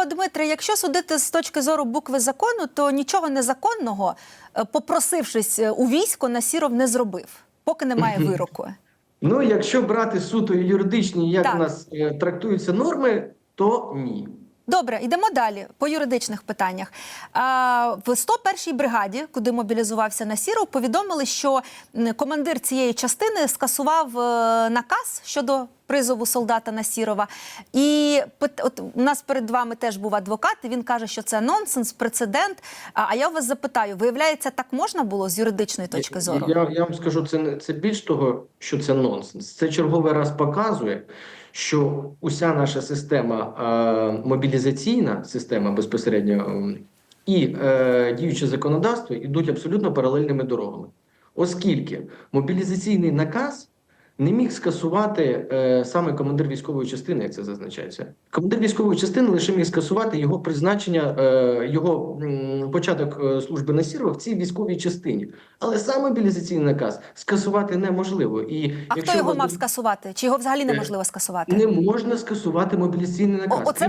Тобто, Дмитре, якщо судити з точки зору букви закону, то нічого незаконного, е, попросившись е, у військо, Насіров не зробив, поки немає вироку. Ну, якщо брати суто юридичні, як Так. у нас е, трактуються норми, то ні. Добре, йдемо далі по юридичних питаннях. А, в 101-й бригаді, куди мобілізувався Насіров, повідомили, що командир цієї частини скасував е, наказ щодо призову солдата Насірова. І от у нас перед вами теж був адвокат, і він каже, що це нонсенс, прецедент. А, я вас запитаю: виявляється, так можна було з юридичної точки зору? Я, я вам скажу, це це більш того, що це нонсенс. Це черговий раз показує, що уся наша система е, мобілізаційна система безпосередньо і е, діюче законодавство йдуть абсолютно паралельними дорогами, оскільки мобілізаційний наказ. Не міг скасувати е, саме командир військової частини, як це зазначається. Командир військової частини лише міг скасувати його призначення, е, його м, початок е, служби на сірвах в цій військовій частині. Але саме мобілізаційний наказ скасувати неможливо. І А хто його мав скасувати? Чи його взагалі Е, неможливо скасувати? не можна скасувати мобілізаційний наказ. О, оце